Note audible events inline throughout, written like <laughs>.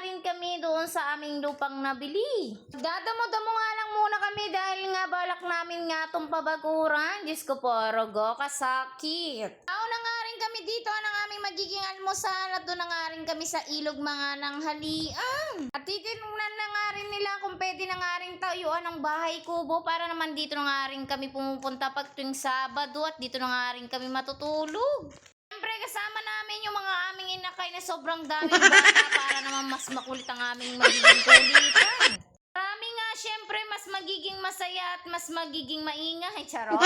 rin kami doon sa aming lupang nabili. Dadamo-damo nga lang muna kami dahil nga balak namin nga itong pabaguran. Diyos ko po, rogo, kasakit. Tao na nga rin kami dito ng aming magiging almusal at doon na nga rin kami sa ilog mga nanghalian. At titinungnan na nga rin nila kung pwede na nga rin tayuan ng bahay kubo para naman dito na nga rin kami pumupunta pag tuwing Sabado at dito na nga rin kami matutulog. Kasama namin yung mga aming inakay na sobrang daming bata para naman mas makulit ang aming magiging kulitan. Marami nga siyempre mas magiging masaya at mas magiging maingay. Charot!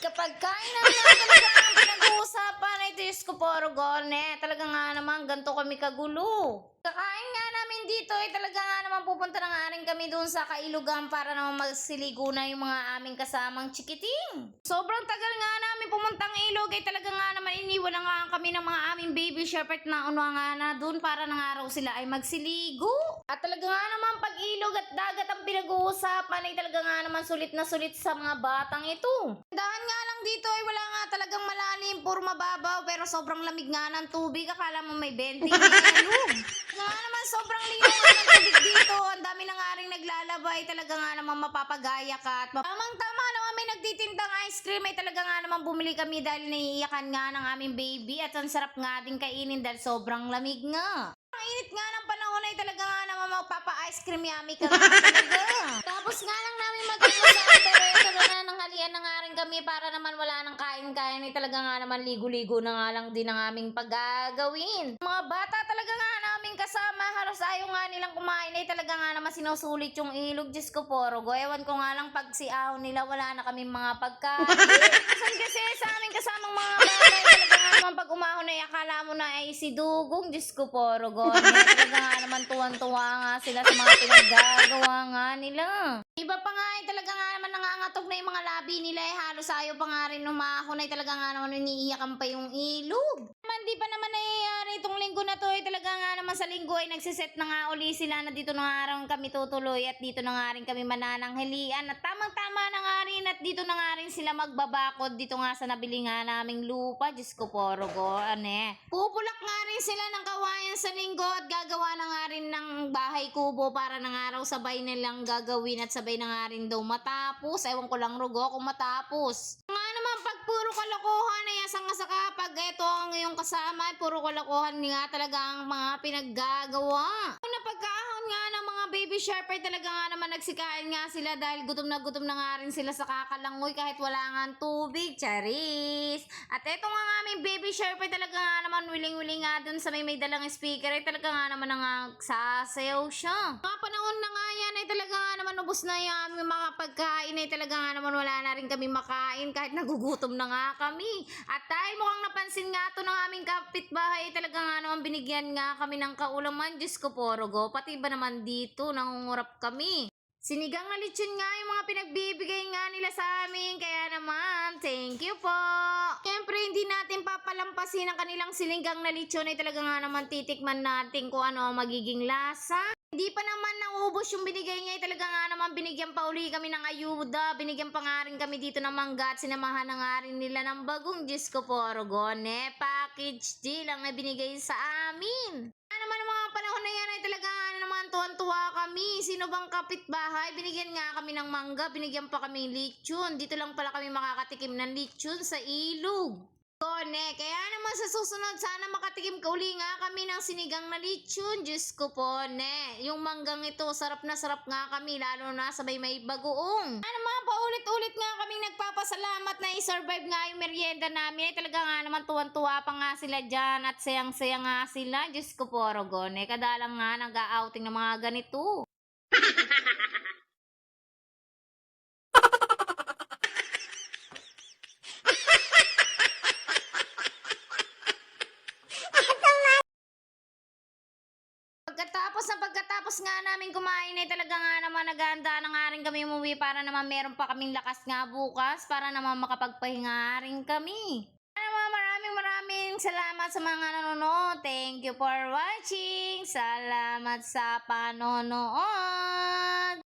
Kapag kain na nga talaga ang pinag-uusapan ay Diyos ko poro gone. Talaga nga naman ganito kami kagulo. Kakain nga namin dito ay talaga nga naman pupunta na nga rin kami doon sa kailugan para naman magsiligo na yung mga aming kasamang chikiting. Sobrang tagal nga pumuntang ilog ay talaga nga naman iniwan na nga kami ng mga aming baby shepherd na una nga na doon para na nga raw sila ay magsiligo. At talaga nga naman pag ilog at dagat ang pinag-uusapan ay talaga nga naman sulit na sulit sa mga batang ito. Dahan nga lang dito ay wala nga talagang malalim, puro mababaw pero sobrang lamig nga ng tubig. Akala mo may 20 ilog. <laughs> Nga naman sobrang linaw ng tubig dito. Ang dami na nga rin naglalabay. Talaga nga naman mapapagaya ka. At tamang tama nagtitindang ice cream. Ay talaga nga naman bumili kami dahil naiiyakan nga ng aming baby. At ang sarap nga din kainin dahil sobrang lamig nga. Ang init nga ng panahon ay talaga magpapa-ice cream yummy ka talaga. <laughs> Tapos nga lang namin mag-almusal pero ito na nga nanghalian na nga rin kami para naman wala nang kain-kain ay talaga nga naman ligo-ligo na nga lang din ang aming paggagawin. Mga bata talaga nga namin kasama halos ayaw nga nilang kumain ay talaga nga naman sinusulit yung ilog. Diyos ko poro go. Ewan ko nga lang pag si Aw nila wala na kami mga pagkain. <laughs> Minsan kasi sa aming kasamang mga bata ay talaga nga naman pag umahon ay akala mo na ay si Dugong. Diyos ko poro go. Talaga nga naman tuwan-tuwa nga sila sa mga <laughs> pinaggagawa nga nila. Iba pa nga ay talaga nga naman nangangatog na yung mga labi nila eh halos ayaw pa nga rin umahon ay talaga nga naman iniiyakan pa yung ilog. Naman di pa naman nangyayari itong linggo na to ay talaga nga naman sa linggo ay nagsiset na nga uli sila na dito na nga rin kami tutuloy at dito na nga rin kami manananghalian at tamang tama na nga rin at dito na nga rin sila magbabakod dito nga sa nabili nga naming lupa. Diyos ko poro go, ane. Pupulak nga rin sila ng kawayan sa linggo at gagawa na nga rin ng bahay kubo para na nga raw sabay nilang gagawin at sabay na nga rin daw matapos. Ewan ko lang rugo kung matapos. Nga naman pag puro kalokohan ay asang nga saka pag eto ang iyong kasama ay puro kalokohan nga talaga ang mga pinaggagawa. Una pagkaahon nga ng mga baby shark ay talaga nga naman nagsikain nga sila dahil gutom na gutom na nga rin sila sa kakalangoy kahit wala nga tubig. Charis! At eto nga nga aming baby shark ay talaga nga naman wiling-wiling nga dun sa may may dalang speaker ay talaga nga naman siya. Mga panahon na nga talaga nga naman ubos na yung aming mga pagkain ay talaga nga naman wala na rin kami makain kahit nagugutom na nga kami. At dahil mukhang napansin nga to ng aming kapitbahay ay talaga nga naman binigyan nga kami ng kaulaman. Diyos ko porogo, pati ba naman dito nangungurap kami. Sinigang na lechon nga yung mga pinagbibigay nga nila sa amin. Kaya naman, thank you po. Siyempre, hindi natin papalampasin ang kanilang sinigang na lechon ay talaga nga naman titikman natin kung ano ang magiging lasa. Hindi pa naman naubos yung binigay niya. ay Talaga nga naman binigyan pa uli kami ng ayuda. Binigyan pa nga rin kami dito ng mangga at sinamahan na nga rin nila ng bagong Diyos ko po, Orgone. Package deal ang binigay sa amin. Ano naman ang mga panahon na yan ay talaga naman tuwan-tuwa kami. Sino bang kapitbahay? Binigyan nga kami ng mangga, binigyan pa kami lechon. Dito lang pala kami makakatikim ng lechon sa ilog. Kone, kaya naman sa susunod, sana makatikim ka uli nga kami ng sinigang na lechon. Diyos ko po, ne. Yung manggang ito, sarap na sarap nga kami, lalo na sabay may bagoong. Ano mga paulit-ulit nga kami nagpapasalamat na i-survive nga yung merienda namin. Ay talaga nga naman tuwan-tuwa pa nga sila dyan at sayang-saya nga sila. Diyos ko po, Rogone. Kadalang nga nag-outing ng mga ganito. Pagkatapos na pagkatapos nga namin kumain ay talaga nga naman naghahanda na nga rin kami umuwi para naman meron pa kaming lakas nga bukas para naman makapagpahinga rin kami. Ano mga maraming maraming salamat sa mga nanonood. Thank you for watching. Salamat sa panonood.